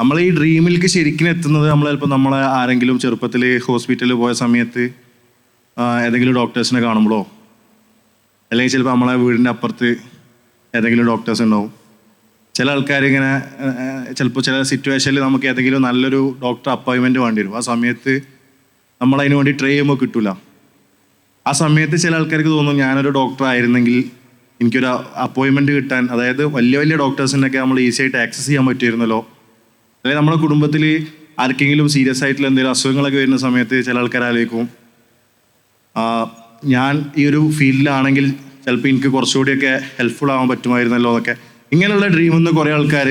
നമ്മൾ ഈ ഡ്രീമിലേക്ക് ശരിക്കും എത്തുന്നത് നമ്മൾ ചിലപ്പോൾ നമ്മളെ ആരെങ്കിലും ചെറുപ്പത്തിൽ ഹോസ്പിറ്റലിൽ പോയ സമയത്ത് ഏതെങ്കിലും ഡോക്ടേഴ്സിനെ കാണുമ്പോഴോ അല്ലെങ്കിൽ ചിലപ്പോൾ നമ്മളെ വീടിന്റെ അപ്പുറത്ത് ഏതെങ്കിലും ഡോക്ടേഴ്സ് ഉണ്ടാവും. ചില ആൾക്കാർ ഇങ്ങനെ ചിലപ്പോൾ ചില സിറ്റുവേഷനിൽ നമുക്ക് ഏതെങ്കിലും നല്ലൊരു ഡോക്ടർ അപ്പോയിൻമെന്റ് വേണ്ടി വരും ആ സമയത്ത് നമ്മൾ വേണ്ടി ട്രൈ ചെയ്യുമ്പോൾ കിട്ടില്ല ആ സമയത്ത് ചില ആൾക്കാർക്ക് തോന്നും ഞാനൊരു ഡോക്ടർ ആയിരുന്നെങ്കിൽ എനിക്കൊരു അപ്പോയിൻമെന്റ് കിട്ടാൻ അതായത് വലിയ വലിയ ഡോക്ടേഴ്സിനൊക്കെ നമ്മൾ ഈസി ആയിട്ട് ആക്സസ് ചെയ്യാൻ പറ്റുമായിരുന്നല്ലോ അതായത് നമ്മുടെ കുടുംബത്തിൽ ആർക്കെങ്കിലും സീരിയസ് ആയിട്ടുള്ള എന്തെങ്കിലും അസുഖങ്ങളൊക്കെ വരുന്ന സമയത്ത് ചില ആൾക്കാർ ആലോചിക്കും. ഞാൻ ഈ ഒരു ഫീൽഡിലാണെങ്കിൽ ചിലപ്പോൾ എനിക്ക് കുറച്ചുകൂടിയൊക്കെ ഹെൽപ്ഫുൾ ആവാൻ പറ്റുമായിരുന്നല്ലോ എന്നൊക്കെ. ഇങ്ങനെയുള്ള ഡ്രീം ഒന്ന് കുറേ ആൾക്കാർ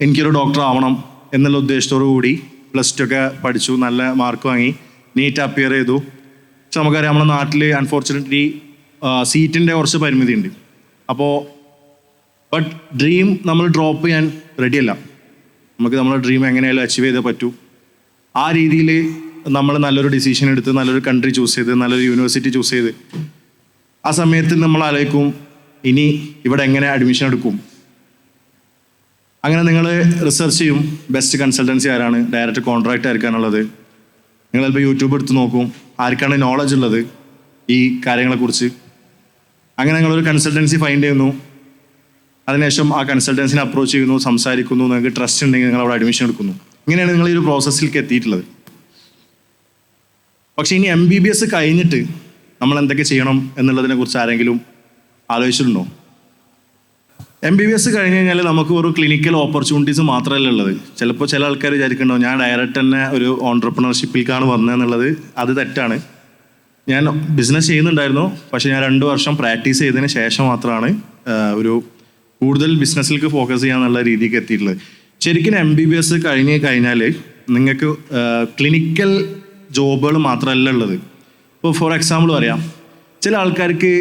എനിക്കൊരു ഡോക്ടർ ആവണം എന്നുള്ള ഉദ്ദേശത്തോടു കൂടി പ്ലസ് ടു ഒക്കെ പഠിച്ചു നല്ല മാർക്ക് വാങ്ങി നീറ്റ് അപ്പിയർ ചെയ്തു. പക്ഷെ നമുക്കറിയാം നമ്മുടെ നാട്ടിൽ അൺഫോർച്ചുനേറ്റ്ലി സീറ്റിന്റെ കുറച്ച് പരിമിതി ഉണ്ട് അപ്പോൾ ബട്ട് ഡ്രീം നമ്മൾ ഡ്രോപ്പ് ചെയ്യാൻ റെഡിയല്ല നമുക്ക് നമ്മുടെ ഡ്രീം എങ്ങനെയായാലും അച്ചീവ് ചെയ്തേ പറ്റൂ. ആ രീതിയിൽ നമ്മൾ നല്ലൊരു ഡിസിഷൻ എടുത്ത് നല്ലൊരു കൺട്രി ചൂസ് ചെയ്ത് നല്ലൊരു യൂണിവേഴ്സിറ്റി ചൂസ് ചെയ്ത് ആ സമയത്ത് നമ്മൾ ആലോചിക്കും ഇനി ഇവിടെ എങ്ങനെ അഡ്മിഷൻ എടുക്കും. അങ്ങനെ നിങ്ങൾ റിസർച്ച് ചെയ്യും ബെസ്റ്റ് കൺസൾട്ടൻസി ആരാണ് ഡയറക്റ്റ് കോൺട്രാക്റ്റ് ആയിരിക്കാനുള്ളത് നിങ്ങൾ ചിലപ്പോൾ യൂട്യൂബ് എടുത്ത് നോക്കും ആർക്കാണ് നോളജ് ഉള്ളത് ഈ കാര്യങ്ങളെക്കുറിച്ച്. അങ്ങനെ നിങ്ങളൊരു കൺസൾട്ടൻസി ഫൈൻഡ് ചെയ്യുന്നു. അതിനുശേഷം ആ കൺസൾട്ടൻസിനെ അപ്രോച്ച് ചെയ്യുന്നു സംസാരിക്കുന്നു നിങ്ങൾക്ക് ട്രസ്റ്റ് ഉണ്ടെങ്കിൽ നിങ്ങൾ അവിടെ അഡ്മിഷൻ എടുക്കുന്നു. ഇങ്ങനെയാണ് നിങ്ങൾ ഈ ഒരു പ്രോസസ്സിലേക്ക് എത്തിയിട്ടുള്ളത്. പക്ഷേ ഇനി എം ബി ബി എസ് കഴിഞ്ഞിട്ട് നമ്മൾ എന്തൊക്കെ ചെയ്യണം എന്നുള്ളതിനെ കുറിച്ച് ആരെങ്കിലും ആലോചിച്ചിട്ടുണ്ടോ? എം ബി ബി എസ് കഴിഞ്ഞ് കഴിഞ്ഞാൽ നമുക്ക് ഒരു ക്ലിനിക്കൽ ഓപ്പർച്യൂണിറ്റീസ് മാത്രമല്ല ഉള്ളത്. ചിലപ്പോൾ ചില ആൾക്കാർ വിചാരിക്കണ്ടോ ഞാൻ ഡയറക്റ്റ് തന്നെ ഒരു ഓൺടർപ്രണർഷിപ്പിലേക്കാണ് വന്നതെന്നുള്ളത് അത് തെറ്റാണ്. ഞാൻ ബിസിനസ് ചെയ്യുന്നുണ്ടായിരുന്നു പക്ഷേ ഞാൻ രണ്ട് വർഷം പ്രാക്ടീസ് ചെയ്തതിന് ശേഷം മാത്രമാണ് ഒരു കൂടുതൽ ബിസിനസ്സിലേക്ക് ഫോക്കസ് ചെയ്യാന്നുള്ള രീതിക്ക് എത്തിയിട്ടുള്ളത്. ശരിക്കും എം ബി ബി എസ് കഴിഞ്ഞ് കഴിഞ്ഞാൽ നിങ്ങൾക്ക് ക്ലിനിക്കൽ ജോബുകൾ മാത്രമല്ല ഉള്ളത്. ഇപ്പോൾ ഫോർ എക്സാമ്പിൾ പറയാം. ചില ആൾക്കാർക്ക്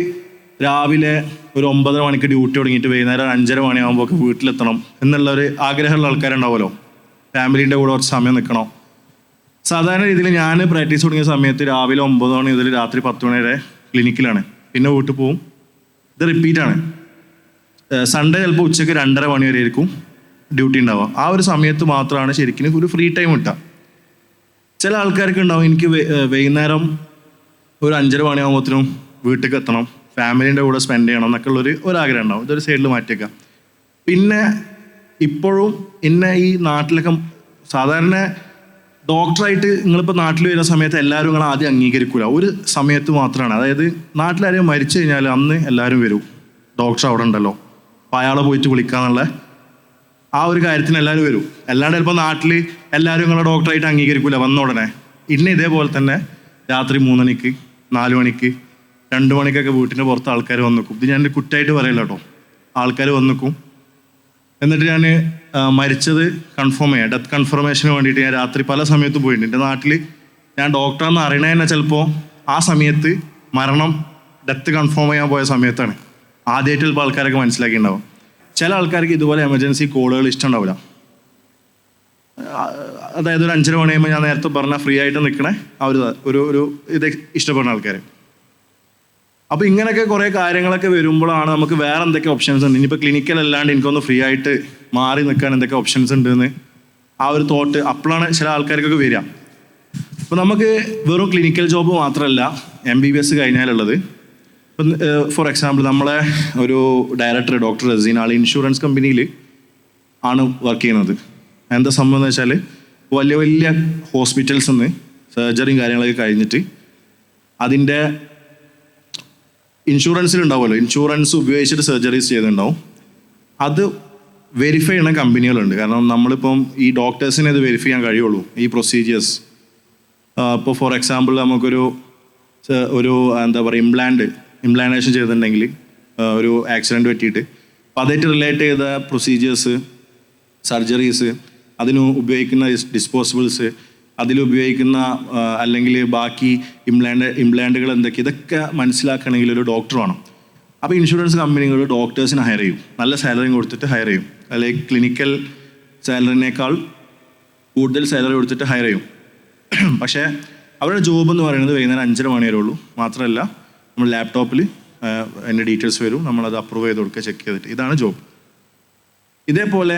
രാവിലെ ഒരു ഒമ്പതര മണിക്ക് ഡ്യൂട്ടി തുടങ്ങിയിട്ട് വൈകുന്നേരം അഞ്ചര മണിയാകുമ്പോൾ ഒക്കെ വീട്ടിലെത്തണം എന്നുള്ള ഒരു ആഗ്രഹമുള്ള ആൾക്കാരുണ്ടാവുമല്ലോ. ഫാമിലീന്റെ കൂടെ കുറച്ച് സമയം നിൽക്കണം? സാധാരണ രീതിയിൽ ഞാൻ പ്രാക്ടീസ് തുടങ്ങിയ സമയത്ത് രാവിലെ ഒമ്പത് മണി മുതൽ രാത്രി പത്ത് മണി വരെ ക്ലിനിക്കിലാണ് പിന്നെ വീട്ടിൽ പോവും. ഇത് റിപ്പീറ്റാണ് സൺഡേ ചിലപ്പോൾ ഉച്ചയ്ക്ക് രണ്ടര മണി വരെ ആയിരിക്കും ഡ്യൂട്ടി ഉണ്ടാവുക. ആ ഒരു സമയത്ത് മാത്രമാണ് ശരിക്കും ഒരു ഫ്രീ ടൈം കിട്ടുക. ചില ആൾക്കാർക്ക് ഉണ്ടാവും എനിക്ക് വൈകുന്നേരം ഒരു അഞ്ചര മണിയാകുമ്പോഴത്തേനും വീട്ടിലേക്ക് എത്തണം. ഫാമിലീന്റെ കൂടെ സ്പെൻഡ് ചെയ്യണം എന്നൊക്കെ ഉള്ളൊരു ഒരാഗ്രഹം ഉണ്ടാവും. ഇതൊരു സൈഡിൽ മാറ്റിയേക്കാം പിന്നെ ഇപ്പോഴും എന്നെ ഈ നാട്ടിലൊക്കെ സാധാരണ ഡോക്ടറായിട്ട് നിങ്ങളിപ്പോൾ നാട്ടിൽ വരുന്ന സമയത്ത് എല്ലാവരും നിങ്ങൾ ആദ്യം അംഗീകരിക്കില്ല ഒരു സമയത്ത് മാത്രമാണ്. അതായത് നാട്ടിലാരെയും മരിച്ചു കഴിഞ്ഞാൽ അന്ന് എല്ലാവരും വരും. ഡോക്ടർ അവിടെ ഉണ്ടല്ലോ. അപ്പോൾ അയാളെ പോയിട്ട് വിളിക്കാന്നുള്ള ആ ഒരു കാര്യത്തിന് എല്ലാവരും വരും. അല്ലാണ്ട് ചിലപ്പോൾ നാട്ടിൽ എല്ലാവരും നിങ്ങളെ ഡോക്ടറായിട്ട് അംഗീകരിക്കൂല വന്ന ഉടനെ. ഇന്ന് ഇതേപോലെ തന്നെ രാത്രി മൂന്നണിക്ക് നാല് മണിക്ക് രണ്ട് മണിക്കൊക്കെ വീട്ടിന്റെ പുറത്ത് ആൾക്കാർ വന്നു നിൽക്കും ഇത് ഞാൻ കുറ്റായിട്ട് പറയില്ല കേട്ടോ. ആൾക്കാർ വന്നു നിൽക്കും എന്നിട്ട് ഞാൻ മരിച്ചത് കൺഫേം ചെയ്യാം. ഡെത്ത് കൺഫർമേഷന് വേണ്ടിയിട്ട് ഞാൻ രാത്രി പല സമയത്തും പോയിട്ടുണ്ട്. എന്റെ നാട്ടിൽ ഞാൻ ഡോക്ടറാണെന്ന് അറിയണേ തന്നെ ചിലപ്പോൾ ആ സമയത്ത് മരണം ഡെത്ത് കൺഫേം ചെയ്യാൻ പോയ സമയത്താണ്. ആദ്യമായിട്ട് ചിലപ്പോൾ ആൾക്കാരൊക്കെ മനസ്സിലാക്കിയിട്ടുണ്ടാവും. ചില ആൾക്കാർക്ക് ഇതുപോലെ എമർജൻസി കോളുകൾ ഇഷ്ടമുണ്ടാവില്ല. അതായത് ഒരു അഞ്ചര മണിയാകുമ്പോൾ ഞാൻ നേരത്തെ പറഞ്ഞ ഫ്രീ ആയിട്ട് നിൽക്കണേ ആ ഒരു ഒരു ഇത് ഇഷ്ടപ്പെടുന്ന ആൾക്കാർ അപ്പോൾ ഇങ്ങനെയൊക്കെ കുറേ കാര്യങ്ങളൊക്കെ വരുമ്പോഴാണ് നമുക്ക് വേറെ എന്തൊക്കെ ഓപ്ഷൻസ് ഉണ്ട്? ഇനിയിപ്പോൾ ക്ലിനിക്കൽ അല്ലാണ്ട് എനിക്കൊന്ന് ഫ്രീ ആയിട്ട് മാറി നിൽക്കാൻ എന്തൊക്കെ ഓപ്ഷൻസ് ഉണ്ടെന്ന് ആ ഒരു തോട്ട് അപ്പോഴാണ് ചില ആൾക്കാർക്കൊക്കെ വരിക. അപ്പോൾ നമുക്ക് വെറും ക്ലിനിക്കൽ ജോബ് മാത്രമല്ല എം ബി ബി എസ് കഴിഞ്ഞാലുള്ളത്. ഫോർ എക്സാമ്പിൾ നമ്മളെ ഒരു ഡയറക്ടർ ഡോക്ടർ റസീൻ ആൾ ഇൻഷുറൻസ് കമ്പനിയിൽ ആണ് വർക്ക് ചെയ്യുന്നത്. എന്താ സംഭവം എന്ന് വെച്ചാൽ വലിയ വലിയ ഹോസ്പിറ്റൽസ് നിന്ന് സർജറിയും കാര്യങ്ങളൊക്കെ കഴിഞ്ഞിട്ട് അതിന്റെ ഇൻഷുറൻസിൽ ഉണ്ടാവുമല്ലോ. ഇൻഷുറൻസ് ഉപയോഗിച്ചിട്ട് സർജറീസ് ചെയ്തിട്ടുണ്ടാവും. അത് വെരിഫൈ ചെയ്യുന്ന കമ്പനികളുണ്ട് കാരണം നമ്മളിപ്പം ഈ ഡോക്ടേഴ്സിനെ ഇത് വെരിഫൈ ചെയ്യാൻ കഴിയുള്ളൂ. ഈ പ്രൊസീജിയേഴ്സ് ഇപ്പോൾ ഫോർ എക്സാമ്പിൾ നമുക്കൊരു ഒരു എന്താ പറയുക ഇംപ്ലാന്റ് ഇംപ്ലാന്റേഷൻ ചെയ്തിട്ടുണ്ടെങ്കിൽ ഒരു ആക്സിഡന്റ് പറ്റിയിട്ട്. അപ്പോൾ അതായിട്ട് റിലേറ്റ് ചെയ്ത പ്രൊസീജിയേഴ്സ് സർജറീസ് അതിന് ഉപയോഗിക്കുന്ന ഡിസ്പോസിബിൾസ് അതിലുപയോഗിക്കുന്ന അല്ലെങ്കിൽ ബാക്കി ഇംപ്ലാന്റ് ഇംപ്ലാന്റുകൾ എന്തൊക്കെ ഇതൊക്കെ മനസ്സിലാക്കണമെങ്കിൽ ഒരു ഡോക്ടർ വേണം. അപ്പോൾ ഇൻഷുറൻസ് കമ്പനികൾ ഡോക്ടേഴ്സിന് ഹയർ ചെയ്യും. നല്ല സാലറി കൊടുത്തിട്ട് ഹയർ ചെയ്യും. അല്ലെങ്കിൽ ക്ലിനിക്കൽ സാലറിനേക്കാൾ കൂടുതൽ സാലറി കൊടുത്തിട്ട് ഹയർ ചെയ്യും. പക്ഷേ അവരുടെ ജോബ് എന്ന് പറയുന്നത് വൈകുന്നേരം അഞ്ചര മണി വരെ ഉള്ളൂ മാത്രമല്ല നമ്മൾ ലാപ്ടോപ്പിൽ അതിന്റെ ഡീറ്റെയിൽസ് വരും. നമ്മളത് അപ്രൂവ് ചെയ്ത് കൊടുക്കുക ചെക്ക് ചെയ്തിട്ട്. ഇതാണ് ജോബ് ഇതേപോലെ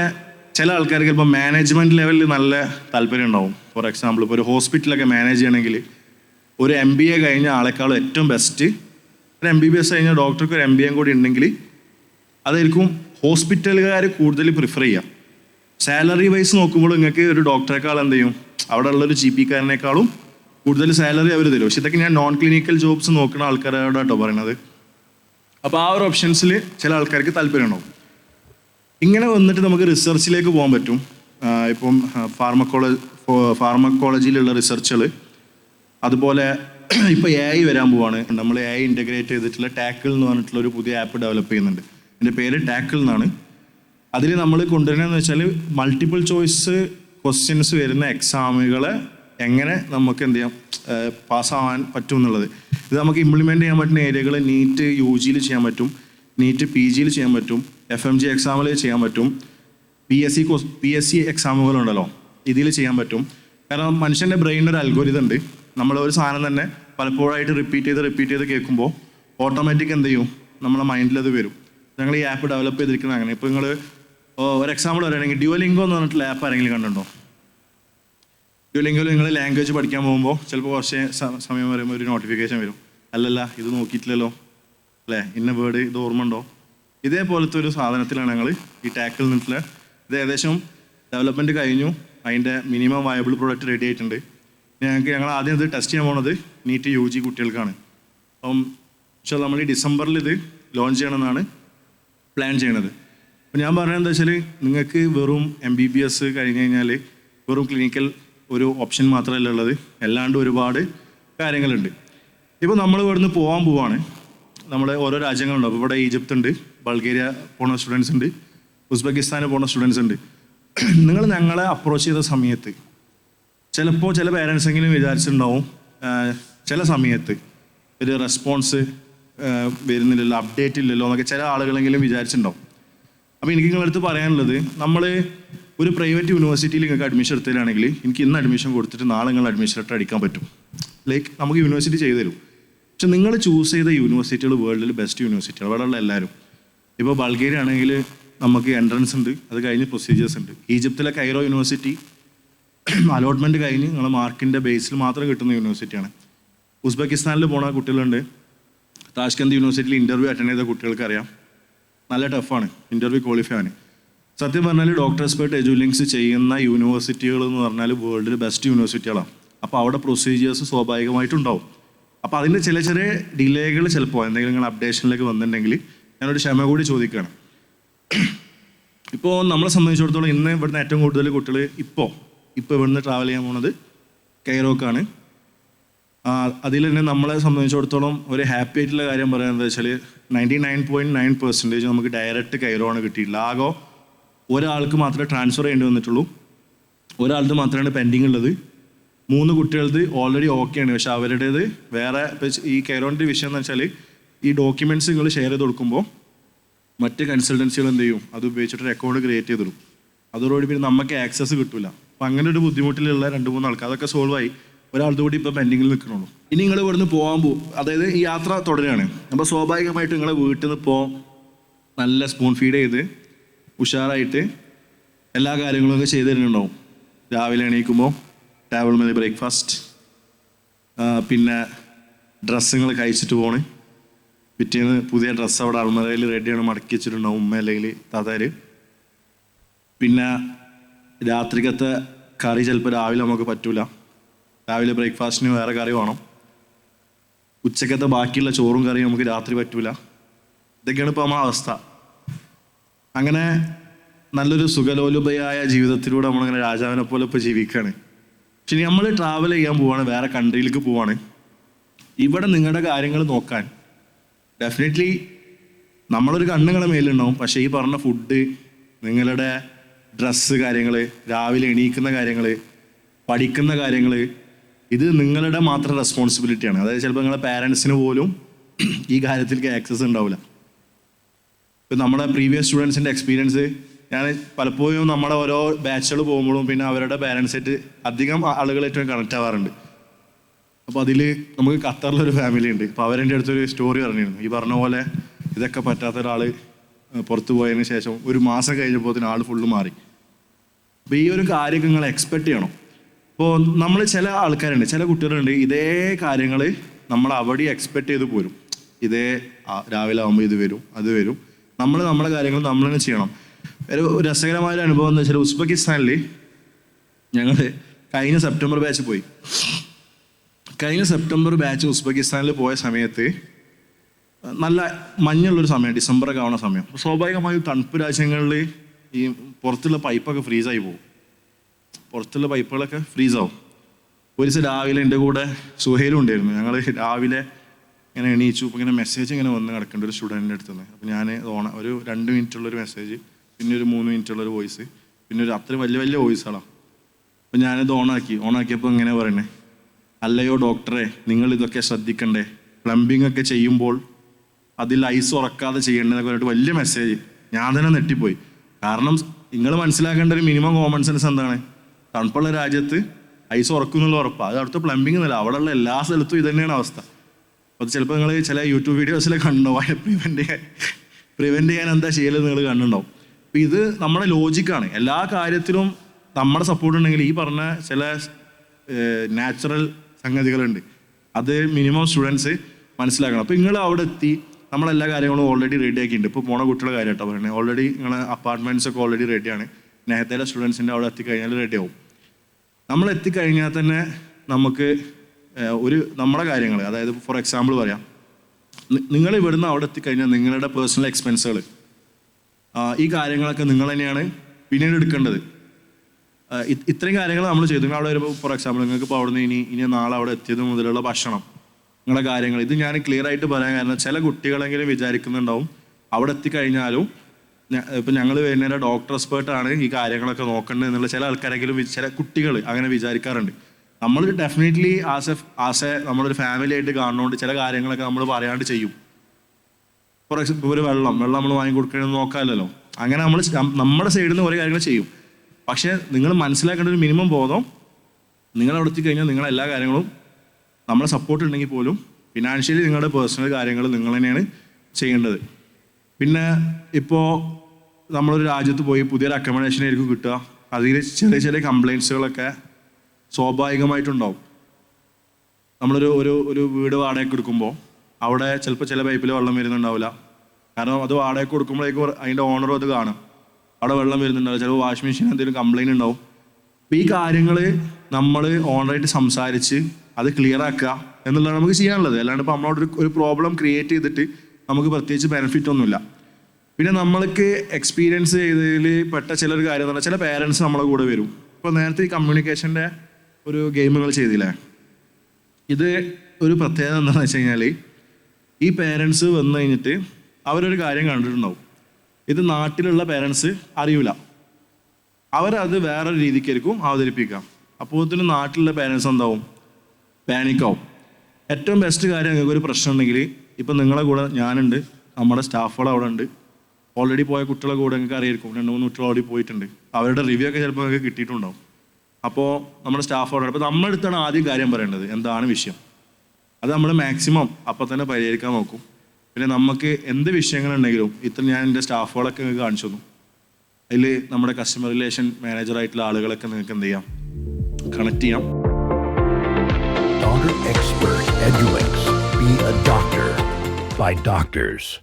ചില ആൾക്കാർക്ക് ചിലപ്പോൾ മാനേജ്മെന്റ് ലെവലിൽ നല്ല താല്പര്യം ഉണ്ടാവും. ഫോർ എക്സാമ്പിൾ ഇപ്പോൾ ഒരു ഹോസ്പിറ്റലൊക്കെ മാനേജ് ചെയ്യണമെങ്കിൽ ഒരു എം ബി എ കഴിഞ്ഞ ആളെക്കാളും ഏറ്റവും ബെസ്റ്റ് ഒരു എം ബി ബി എസ് കഴിഞ്ഞ ഡോക്ടർക്ക് ഒരു എം ബി എം കൂടി ഉണ്ടെങ്കിൽ അതായിരിക്കും ഹോസ്പിറ്റലുകാർ കൂടുതൽ പ്രിഫർ ചെയ്യുക. സാലറി വൈസ് നോക്കുമ്പോൾ നിങ്ങൾക്ക് ഒരു ഡോക്ടറെക്കാൾ എന്ത് ചെയ്യും? അവിടെ ഉള്ളൊരു ജി പി കാരനേക്കാളും കൂടുതൽ സാലറി അവർ തരും. പക്ഷെ ഇതൊക്കെ ഞാൻ നോൺ ക്ലിനിക്കൽ ജോബ്സ് നോക്കുന്ന ആൾക്കാരോട് കേട്ടോ പറയണത്. അപ്പോൾ ആ ഒരു ഓപ്ഷൻസിൽ ചില ആൾക്കാർക്ക് താല്പര്യം ഉണ്ടാവും. ഇങ്ങനെ വന്നിട്ട് നമുക്ക് റിസർച്ചിലേക്ക് പോകാൻ പറ്റും. ഇപ്പം ഫാർമക്കോളജി ഫാർമക്കോളജിയിലുള്ള റിസർച്ചുകൾ അതുപോലെ ഇപ്പോൾ എ ഐ വരാൻ പോവാണ്. നമ്മൾ എ ഐ ഇന്റഗ്രേറ്റ് ചെയ്തിട്ടുള്ള ടാക്കിൾ എന്ന് പറഞ്ഞിട്ടുള്ള ഒരു പുതിയ ആപ്പ് ഡെവലപ്പ് ചെയ്യുന്നുണ്ട്. എന്റെ പേര് ടാക്കിൾ എന്നാണ്. അതിൽ നമ്മൾ കൊണ്ടുവരുന്നതെന്ന് വെച്ചാൽ മൾട്ടിപ്പിൾ ചോയ്സ് ക്വസ്റ്റ്യൻസ് വരുന്ന എക്സാമുകളെ എങ്ങനെ നമുക്ക് എന്ത് ചെയ്യാം പാസ്സാവാൻ പറ്റും എന്നുള്ളത് ഇത് നമുക്ക് ഇംപ്ലിമെന്റ് ചെയ്യാൻ പറ്റുന്ന ഏരിയകൾ നീറ്റ് യു ജിയിൽ ചെയ്യാൻ പറ്റും നീറ്റ് പി ജിയിൽ ചെയ്യാൻ പറ്റും എഫ് എം ജി എക്സാമിൽ ചെയ്യാൻ പറ്റും P S C P S C എക്സാമുകളുണ്ടല്ലോ ഇതിൽ ചെയ്യാൻ പറ്റും. കാരണം മനുഷ്യന്റെ ബ്രെയിനിൽ ഒരു അൽഗോരിതം ഉണ്ട്. നമ്മൾ ഒരു സാധനം തന്നെ പലപ്പോഴായിട്ട് റിപ്പീറ്റ് ചെയ്ത് റിപ്പീറ്റ് ചെയ്ത് കേൾക്കുമ്പോൾ ഓട്ടോമാറ്റിക് എന്ത് ചെയ്യും? നമ്മളെ മൈൻഡിൽ അത് വരും. ഞങ്ങൾ ഈ ആപ്പ് ഡെവലപ്പ് ചെയ്തിരിക്കുന്നത് അങ്ങനെ. ഇപ്പോൾ നിങ്ങൾ ഒരു എക്സാമ്പിൾ പറയുകയാണെങ്കിൽ ഡ്യുവലിംഗോ എന്ന് പറഞ്ഞിട്ടുള്ള ആപ്പ് ആരെങ്കിലും കണ്ടിട്ടുണ്ടോ? ഡ്യുവലിംഗോയിൽ നിങ്ങൾ ലാംഗ്വേജ് പഠിക്കാൻ പോകുമ്പോൾ ചിലപ്പോൾ കുറച്ച് സമയം വരുമ്പോൾ ഒരു നോട്ടിഫിക്കേഷൻ വരും. അല്ലല്ല ഇത് നോക്കിയിട്ടില്ലല്ലോ. അല്ലേ? ഇന്ന വേർഡ് ഇത് ഓർമ്മ ഉണ്ടോ ഇതേപോലത്തെ ഒരു സാധനത്തിലാണ് ഞങ്ങൾ ഈ ടാക്കിൽ നിന്നിട്ടുള്ള ഇത് ഏകദേശം ഡെവലപ്മെന്റ് കഴിഞ്ഞു. അതിന്റെ മിനിമം വയബിൾ പ്രോഡക്റ്റ് റെഡി ആയിട്ടുണ്ട്. ഞങ്ങൾക്ക് ഞങ്ങൾ ആദ്യം ഇത് ടെസ്റ്റ് ചെയ്യാൻ പോണത് നീറ്റ് യു ജി കുട്ടികൾക്കാണ്. അപ്പം പക്ഷേ നമ്മൾ ഈ ഡിസംബറിൽ ഇത് ലോഞ്ച് ചെയ്യണമെന്നാണ് പ്ലാൻ ചെയ്യണത്. അപ്പോൾ ഞാൻ പറഞ്ഞത് എന്താ വെച്ചാൽ നിങ്ങൾക്ക് വെറും എം ബി ബി എസ് കഴിഞ്ഞ് കഴിഞ്ഞാൽ വെറും ക്ലിനിക്കൽ ഒരു ഓപ്ഷൻ മാത്രമല്ല ഉള്ളത്? അല്ലാണ്ട് ഒരുപാട് കാര്യങ്ങളുണ്ട്. ഇപ്പോൾ നമ്മൾ ഇവിടുന്ന് പോകാൻ പോവാണ്. നമ്മുടെ ഓരോ രാജ്യങ്ങളുണ്ട്. അപ്പോൾ ഇവിടെ ഈജിപ്ത് ഉണ്ട് ബൾഗേരിയ പോണ സ്റ്റുഡൻസ് ഉണ്ട് ഉസ്ബെക്കിസ്ഥാനിൽ പോണ സ്റ്റുഡൻസ് ഉണ്ട്. നിങ്ങൾ ഞങ്ങളെ അപ്രോച്ച് ചെയ്ത സമയത്ത് ചിലപ്പോൾ ചില പേരൻസ് എങ്കിലും വിചാരിച്ചിട്ടുണ്ടാവും ചില സമയത്ത് ഒരു റെസ്പോൺസ് വരുന്നില്ലല്ലോ അപ്ഡേറ്റ് ഇല്ലല്ലോ എന്നൊക്കെ ചില ആളുകളെങ്കിലും വിചാരിച്ചിട്ടുണ്ടാവും. അപ്പോൾ എനിക്ക് നിങ്ങളടുത്ത് പറയാനുള്ളത് നമ്മൾ ഒരു പ്രൈവറ്റ് യൂണിവേഴ്സിറ്റിയിൽ നിങ്ങൾക്ക് അഡ്മിഷൻ എടുത്തതിലാണെങ്കിൽ എനിക്ക് ഇന്ന് അഡ്മിഷൻ കൊടുത്തിട്ട് നാളെ നിങ്ങൾ അഡ്മിഷൻ ലെറ്റർ അടിക്കാൻ പറ്റും. ലൈക്ക് നമുക്ക് യൂണിവേഴ്സിറ്റി ചെയ്തു തരും. പക്ഷെ നിങ്ങൾ ചൂസ് ചെയ്ത യൂണിവേഴ്സിറ്റികൾ വേൾഡിൽ ബെസ്റ്റ് യൂണിവേഴ്സിറ്റികൾ അവിടെയുള്ള എല്ലാവരും. ഇപ്പോൾ ബൾഗേരിയ ആണെങ്കിൽ നമുക്ക് എൻട്രൻസ് ഉണ്ട്. അത് കഴിഞ്ഞ് പ്രൊസീജിയേഴ്സ് ഉണ്ട്. ഈജിപ്തിലെ കൈറോ യൂണിവേഴ്സിറ്റി അലോട്ട്മെന്റ് കഴിഞ്ഞ് നിങ്ങളെ മാർക്കിന്റെ ബേസിൽ മാത്രം കിട്ടുന്ന യൂണിവേഴ്സിറ്റിയാണ് ഉസ്ബെക്കിസ്ഥാനിൽ പോണ കുട്ടികളുണ്ട്. താഷ്കന്ത് യൂണിവേഴ്സിറ്റിയിൽ ഇന്റർവ്യൂ അറ്റൻഡ് ചെയ്ത കുട്ടികൾക്ക് അറിയാം നല്ല ടഫാണ് ഇന്റർവ്യൂ ക്വാളിഫൈ ആണ്. സത്യം പറഞ്ഞാൽ ഡോക്ടർ എക്സ്പേർട്ട് എജുലിങ്സ് ചെയ്യുന്ന യൂണിവേഴ്സിറ്റികൾ എന്ന് പറഞ്ഞാൽ വേൾഡിൽ ബെസ്റ്റ് യൂണിവേഴ്സിറ്റികളാണ് അപ്പോൾ അവിടെ പ്രൊസീജിയേഴ്സ് സ്വാഭാവികമായിട്ടുണ്ടാവും. അപ്പോൾ അതിന്റെ ചില ചെറിയ ഡിലേകൾ ചിലപ്പോൾ എന്തെങ്കിലും നിങ്ങൾ അപ്ഡേഷനിലേക്ക് വന്നിട്ടുണ്ടെങ്കിൽ ഞാനൊരു ക്ഷമ കൂടി ചോദിക്കുകയാണ്. ഇപ്പോൾ നമ്മളെ സംബന്ധിച്ചിടത്തോളം ഇന്ന് ഇവിടുന്ന് ഏറ്റവും കൂടുതൽ കുട്ടികൾ ഇപ്പോൾ ഇപ്പോൾ ഇവിടുന്ന് ട്രാവൽ ചെയ്യാൻ പോണത് കെയറോക്കാണ്. അതിൽ തന്നെ നമ്മളെ സംബന്ധിച്ചിടത്തോളം ഒരു ഹാപ്പി ആയിട്ടുള്ള കാര്യം പറയുന്നത് വെച്ചാൽ ninety nine point nine percentage നമുക്ക് ഡയറക്റ്റ് കൈറോ ആണ് കിട്ടിയിട്ടില്ല ആകോ ഒരാൾക്ക് മാത്രമേ ട്രാൻസ്ഫർ ചെയ്യേണ്ടി വന്നിട്ടുള്ളൂ. ഒരാളുടെ മാത്രമാണ് പെൻഡിങ് ഉള്ളത്. മൂന്ന് കുട്ടികളത് ഓൾറെഡി ഓക്കെയാണ് പക്ഷെ അവരുടേത് വേറെ ഈ കൈറോണിന്റെ വിഷയം എന്ന് വെച്ചാൽ ഈ ഡോക്യുമെന്റ്സ് നിങ്ങൾ ഷെയർ ചെയ്ത് കൊടുക്കുമ്പോൾ മറ്റ് കൺസൾട്ടൻസികൾ എന്ത് ചെയ്യും? അത് ഉപയോഗിച്ചിട്ട് ഒരു അക്കൗണ്ട് ക്രിയേറ്റ് ചെയ്തിടും അതോടുകൂടി പിന്നെ നമുക്ക് ആക്സസ് കിട്ടില്ല അപ്പം അങ്ങനെ ഒരു ബുദ്ധിമുട്ടിലുള്ള രണ്ട് മൂന്ന് ആൾക്കാർ അതൊക്കെ സോൾവ് ആയി. ഒരാളുടെ കൂടി ഇപ്പോൾ പെൻഡിങ്ങിൽ നിൽക്കണുള്ളൂ. ഇനി നിങ്ങൾ ഇവിടുന്ന് പോകാൻ പോകും അതായത് ഈ യാത്ര തുടരുകയാണ്. അപ്പോൾ സ്വാഭാവികമായിട്ട് നിങ്ങളെ വീട്ടിൽ നിന്ന് ഇപ്പോൾ നല്ല സ്പൂൺ ഫീഡ് ചെയ്ത് ഉഷാറായിട്ട് എല്ലാ കാര്യങ്ങളും ഒക്കെ ചെയ്തു തരുന്നുണ്ടാവും. രാവിലെ എണീക്കുമ്പോൾ ടേബിൾ മേലെ ബ്രേക്ക്ഫാസ്റ്റ് പിന്നെ ഡ്രസ്സുകൾ കഴിച്ചിട്ട് പോണ്. പിറ്റേന്ന് പുതിയ ഡ്രസ്സ് അവിടെ അൾമറയിൽ റെഡിയാണ് മടക്കി വെച്ചിട്ടുണ്ടാവും ഉമ്മ അല്ലെങ്കിൽ താത്താര്. പിന്നെ രാത്രിക്കത്തെ കറി ചിലപ്പോൾ രാവിലെ നമുക്ക് പറ്റൂല. രാവിലെ ബ്രേക്ക്ഫാസ്റ്റിന് വേറെ കറി വേണം. ഉച്ചക്കത്തെ ബാക്കിയുള്ള ചോറും കറിയും നമുക്ക് രാത്രി പറ്റൂല. ഇതൊക്കെയാണ് ഇപ്പോൾ നമ്മളെ അവസ്ഥ. അങ്ങനെ നല്ലൊരു സുഖലോലുപയായ ജീവിതത്തിലൂടെ നമ്മളിങ്ങനെ രാജാവിനെ പോലെ ഇപ്പോൾ ജീവിക്കുകയാണ് പക്ഷെ നമ്മൾ ട്രാവൽ ചെയ്യാൻ പോവാണ് വേറെ കൺട്രിയിലേക്ക് പോവാണ്. ഇവിടെ നിങ്ങളുടെ കാര്യങ്ങൾ നോക്കാൻ. ഡെഫിനറ്റ്ലി നമ്മളൊരു കണ്ണുങ്ങളെ മേലുണ്ടാവും. പക്ഷേ ഈ പറഞ്ഞ ഫുഡ് നിങ്ങളുടെ ഡ്രസ്സ് കാര്യങ്ങൾ രാവിലെ എണീക്കുന്ന കാര്യങ്ങൾ പഠിക്കുന്ന കാര്യങ്ങൾ ഇത് നിങ്ങളുടെ മാത്രം റെസ്പോൺസിബിലിറ്റിയാണ് അതായത് ചിലപ്പോൾ നിങ്ങളുടെ പാരൻസിന് പോലും ഈ കാര്യത്തിലേക്ക് ആക്സസ് ഉണ്ടാവില്ല. നമ്മുടെ പ്രീവിയസ് സ്റ്റുഡൻസിന്റെ എക്സ്പീരിയൻസ് ഞാൻ പലപ്പോഴും നമ്മുടെ ഓരോ ബാച്ചുകൾ പോകുമ്പോഴും പിന്നെ അവരുടെ ബാലൻസ് പാരൻസായിട്ട് അധികം ആളുകളായിട്ട് കണക്ട് ആവാറുണ്ട്. അപ്പോൾ അതിൽ നമുക്ക് ഖത്തറിലൊരു ഫാമിലി ഉണ്ട്. അപ്പോൾ അവരെന്റെ അടുത്തൊരു സ്റ്റോറി പറഞ്ഞിരുന്നു. ഈ പറഞ്ഞ പോലെ ഇതൊക്കെ പറ്റാത്ത ഒരാൾ പുറത്തു പോയതിന് ശേഷം ഒരു മാസം കഴിഞ്ഞപ്പോൾ ആൾ ഫുള്ള് മാറി. അപ്പോൾ ഈ ഒരു കാര്യം നിങ്ങൾ എക്സ്പെക്ട് ചെയ്യണം. ഇപ്പോൾ നമ്മൾ ചില ആൾക്കാരുണ്ട് ചില കുട്ടികളുണ്ട്. ഇതേ കാര്യങ്ങൾ നമ്മൾ അവിടെ എക്സ്പെക്ട് ചെയ്ത് പോരും. ഇതേ രാവിലെ ആകുമ്പോൾ ഇത് വരും അത് വരും. നമ്മൾ നമ്മുടെ കാര്യങ്ങൾ നമ്മൾ തന്നെ ചെയ്യണം. ഒരു രസകരമായ ഒരു അനുഭവം എന്ന് വെച്ചാൽ ഉസ്ബെക്കിസ്ഥാനിൽ ഞങ്ങൾ കഴിഞ്ഞ സെപ്റ്റംബർ ബാച്ച് പോയി. കഴിഞ്ഞ സെപ്റ്റംബർ ബാച്ച് ഉസ്ബെക്കിസ്ഥാനിൽ പോയ സമയത്ത് നല്ല മഞ്ഞുള്ളൊരു സമയം ഡിസംബറൊക്കെ ആവുന്ന സമയം. സ്വാഭാവികമായും തണുപ്പ് രാജ്യങ്ങളിൽ ഈ പുറത്തുള്ള പൈപ്പൊക്കെ ഫ്രീസായി പോകും. പുറത്തുള്ള പൈപ്പുകളൊക്കെ ഫ്രീസാവും. ഒരു ദിവസം രാവിലെ എന്റെ കൂടെ സുഹേലും ഉണ്ടായിരുന്നു. ഞങ്ങൾ രാവിലെ ഇങ്ങനെ എണീച്ചു. അപ്പോൾ ഇങ്ങനെ മെസ്സേജ് ഇങ്ങനെ വന്ന് കിടക്കേണ്ട ഒരു സ്റ്റുഡന്റിന്റെ അടുത്ത് നിന്ന് അപ്പോൾ ഞാൻ ഓണ ഒരു രണ്ട് മിനിറ്റുള്ളൊരു മെസ്സേജ് പിന്നെ ഒരു മൂന്ന് മിനിറ്റുള്ളൊരു വോയിസ് പിന്നെ ഒരു അത്രയും വലിയ വലിയ വോയിസുകളാണ് അപ്പോൾ ഞാനിത് ഓണാക്കി ഓണാക്കിയപ്പോൾ ഇങ്ങനെ പറയണേ. അല്ലയോ ഡോക്ടറെ നിങ്ങൾ ഇതൊക്കെ ശ്രദ്ധിക്കണ്ടേ? പ്ലംബിംഗ് ഒക്കെ ചെയ്യുമ്പോൾ അതിൽ ഐസ് ഉറക്കാതെ ചെയ്യേണ്ടതെന്നൊക്കെ പറഞ്ഞിട്ട് വലിയ മെസ്സേജ് ഞാൻ തന്നെ നെട്ടിപ്പോയി കാരണം നിങ്ങൾ മനസ്സിലാക്കേണ്ട ഒരു മിനിമം കോമൺ സെൻസ് എന്താണ്? തണുപ്പുള്ള രാജ്യത്ത് ഐസ് ഉറക്കും എന്നുള്ള ഉറപ്പാണ് അത് അടുത്ത് പ്ലംബിംഗ് എന്നല്ല അവിടെയുള്ള എല്ലാ സ്ഥലത്തും ഇത് തന്നെയാണ് അവസ്ഥ. അത് ചിലപ്പോൾ നിങ്ങൾ ചില യൂട്യൂബ് വീഡിയോസിൽ കണ്ടോ? പ്രിവെന്റ് ചെയ്യാൻ പ്രിവെന്റ് ചെയ്യാൻ എന്താ ചെയ്യലെന്ന് നിങ്ങൾ കണ്ടുണ്ടാവും അപ്പോൾ ഇത് നമ്മുടെ ലോജിക്കാണ് എല്ലാ കാര്യത്തിലും നമ്മുടെ സപ്പോർട്ട് ഉണ്ടെങ്കിൽ ഈ പറഞ്ഞ ചില നാച്ചുറൽ സംഗതികളുണ്ട്. അത് മിനിമം സ്റ്റുഡൻസ് മനസ്സിലാക്കണം. അപ്പോൾ നിങ്ങൾ അവിടെ എത്തി നമ്മളെല്ലാ കാര്യങ്ങളും ഓൾറെഡി റെഡി ആക്കിയിട്ടുണ്ട്. ഇപ്പോൾ പോണ കുട്ടികളുടെ കാര്യം കേട്ടോ പറയുന്നത് ഓൾറെഡി നിങ്ങളെ അപ്പാർട്ട്മെന്റ്സ് ഒക്കെ ഓൾറെഡി റെഡിയാണ് നേരത്തെ സ്റ്റുഡൻസിന്റെ അവിടെ എത്തിക്കഴിഞ്ഞാൽ റെഡി ആവും. നമ്മൾ എത്തിക്കഴിഞ്ഞാൽ തന്നെ നമുക്ക് ഒരു നമ്മുടെ കാര്യങ്ങൾ അതായത് ഫോർ എക്സാമ്പിൾ പറയാം. നിങ്ങൾ ഇവിടുന്ന് അവിടെ എത്തിക്കഴിഞ്ഞാൽ നിങ്ങളുടെ പേഴ്സണൽ എക്സ്പെൻസുകൾ ഈ കാര്യങ്ങളൊക്കെ നിങ്ങൾ തന്നെയാണ് പിന്നീട് എടുക്കേണ്ടത്. ഇത്രയും കാര്യങ്ങൾ നമ്മൾ ചെയ്തു. നിങ്ങൾ അവിടെ വരുമ്പോൾ ഫോർ എക്സാമ്പിൾ നിങ്ങൾക്ക് ഇപ്പോൾ അവിടെ നിന്ന് ഇനി ഇനി നാളെ അവിടെ എത്തിയത് മുതലുള്ള ഭക്ഷണം നിങ്ങളുടെ കാര്യങ്ങൾ ഇത് ഞാൻ ക്ലിയർ ആയിട്ട് പറയാൻ കാരണം ചില കുട്ടികളെങ്കിലും വിചാരിക്കുന്നുണ്ടാവും അവിടെ എത്തിക്കഴിഞ്ഞാലും ഇപ്പം ഞങ്ങൾ വരുന്നതിന്റെ ഡോക്ടർ എക്സ്പേർട്ടാണ് ഈ കാര്യങ്ങളൊക്കെ നോക്കേണ്ടത് എന്നുള്ള ചില ആൾക്കാരെങ്കിലും ചില കുട്ടികൾ അങ്ങനെ വിചാരിക്കാറുണ്ട്. നമ്മൾ definitely as a as a നമ്മളൊരു ഫാമിലി ആയിട്ട് കാണുന്നതുകൊണ്ട് ചില കാര്യങ്ങളൊക്കെ നമ്മൾ പറയാണ്ട് ചെയ്യും. ഫോർ എക്സാമ്പിൾ ഒരു വെള്ളം വെള്ളം നമ്മൾ വാങ്ങി കൊടുക്കണമെന്ന് നോക്കാമല്ലോ അങ്ങനെ നമ്മൾ നമ്മുടെ സൈഡിൽ നിന്ന് കുറേ കാര്യങ്ങൾ ചെയ്യും. പക്ഷേ നിങ്ങൾ മനസ്സിലാക്കേണ്ട ഒരു മിനിമം ബോധം നിങ്ങൾ അവിടെ എത്തിക്കഴിഞ്ഞാൽ നിങ്ങൾ എല്ലാ കാര്യങ്ങളും നമ്മളെ സപ്പോർട്ട് ഉണ്ടെങ്കിൽ പോലും ഫിനാൻഷ്യലി നിങ്ങളുടെ പേഴ്സണൽ കാര്യങ്ങൾ നിങ്ങൾ തന്നെയാണ് ചെയ്യേണ്ടത്. പിന്നെ ഇപ്പോൾ നമ്മളൊരു രാജ്യത്ത് പോയി പുതിയൊരു അക്കോമഡേഷൻ ആയിരിക്കും കിട്ടുക. അതിൽ ചെറിയ ചെറിയ കംപ്ലയിൻസുകളൊക്കെ സ്വാഭാവികമായിട്ടുണ്ടാവും. നമ്മളൊരു ഒരു ഒരു വീട് വാടകയ്ക്ക് എടുക്കുമ്പോൾ അവിടെ ചിലപ്പോൾ ചില പൈപ്പിൽ വെള്ളം വരുന്നുണ്ടാവില്ല. കാരണം അത് വാടകയ്ക്ക് കൊടുക്കുമ്പോഴേക്കും അതിന്റെ ഓണറും അത് കാണും. അവിടെ വെള്ളം വരുന്നുണ്ടാവില്ല. ചിലപ്പോൾ വാഷിംഗ് മെഷീൻ എന്തെങ്കിലും കംപ്ലൈന്റ് ഉണ്ടാവും. അപ്പോൾ ഈ കാര്യങ്ങൾ നമ്മൾ ഓണറായിട്ട് സംസാരിച്ച് അത് ക്ലിയർ ആക്കുക എന്നുള്ളതാണ് നമുക്ക് ചെയ്യാനുള്ളത്. അല്ലാണ്ട് ഇപ്പോൾ നമ്മളോട് ഒരു- ഒരു പ്രോബ്ലം ക്രിയേറ്റ് ചെയ്തിട്ട് നമുക്ക് പ്രത്യേകിച്ച് ബെനിഫിറ്റ് ഒന്നുമില്ല. പിന്നെ നമ്മൾക്ക് എക്സ്പീരിയൻസ് ചെയ്തതിൽ പെട്ട ചിലൊരു കാര്യം എന്ന് പറഞ്ഞാൽ ചില പേരൻസ് നമ്മളെ കൂടെ വരും. ഇപ്പോൾ നേരത്തെ ഈ കമ്മ്യൂണിക്കേഷന്റെ ഒരു ഗെയിമുകൾ ചെയ്തില്ലേ? ഇത് ഒരു പ്രത്യേകത എന്താണെന്ന് വെച്ച് കഴിഞ്ഞാൽ ഈ പേരൻസ് വന്നു കഴിഞ്ഞിട്ട് അവരൊരു കാര്യം കണ്ടിട്ടുണ്ടാവും. ഇത് നാട്ടിലുള്ള പേരൻസ് അറിയില്ല അവരത് വേറൊരു രീതിക്കായിരിക്കും അവതരിപ്പിക്കാം അപ്പോൾ ഇതിന് നാട്ടിലുള്ള പേരൻസ് എന്താവും? പാനിക്കാവും ഏറ്റവും ബെസ്റ്റ് കാര്യം നിങ്ങൾക്ക് ഒരു പ്രശ്നം ഉണ്ടെങ്കിൽ ഇപ്പം നിങ്ങളെ കൂടെ ഞാനുണ്ട് നമ്മുടെ സ്റ്റാഫുകൾ അവിടെ ഉണ്ട്. ഓൾറെഡി പോയ കുട്ടികളെ കൂടെ നിങ്ങൾക്ക് അറിയായിരിക്കും. രണ്ട് മൂന്ന് കുട്ടികൾ ഓൾറെഡി പോയിട്ടുണ്ട്. അവരുടെ റിവ്യൂ ഒക്കെ ചിലപ്പോൾ നിങ്ങൾക്ക് കിട്ടിയിട്ടുണ്ടാവും. അപ്പോൾ നമ്മുടെ സ്റ്റാഫ് അവിടെ അപ്പോൾ നമ്മളെടുത്താണ് ആദ്യം കാര്യം പറയേണ്ടത്. എന്താണ് വിഷയം? അത് നമ്മൾ മാക്സിമം അപ്പം തന്നെ പരിഹരിക്കാൻ നോക്കും. പിന്നെ നമുക്ക് എന്ത് വിഷയങ്ങളുണ്ടെങ്കിലും ഇത്ര ഞാൻ എന്റെ സ്റ്റാഫുകളൊക്കെ നിങ്ങൾക്ക് കാണിച്ചു തന്നു. അതിൽ നമ്മുടെ കസ്റ്റമർ റിലേഷൻ മാനേജറായിട്ടുള്ള ആളുകളൊക്കെ നിങ്ങൾക്ക് എന്ത് ചെയ്യാം? കണക്ട് ചെയ്യാം. Doctor Expert Edulinks. Be a doctor by doctors.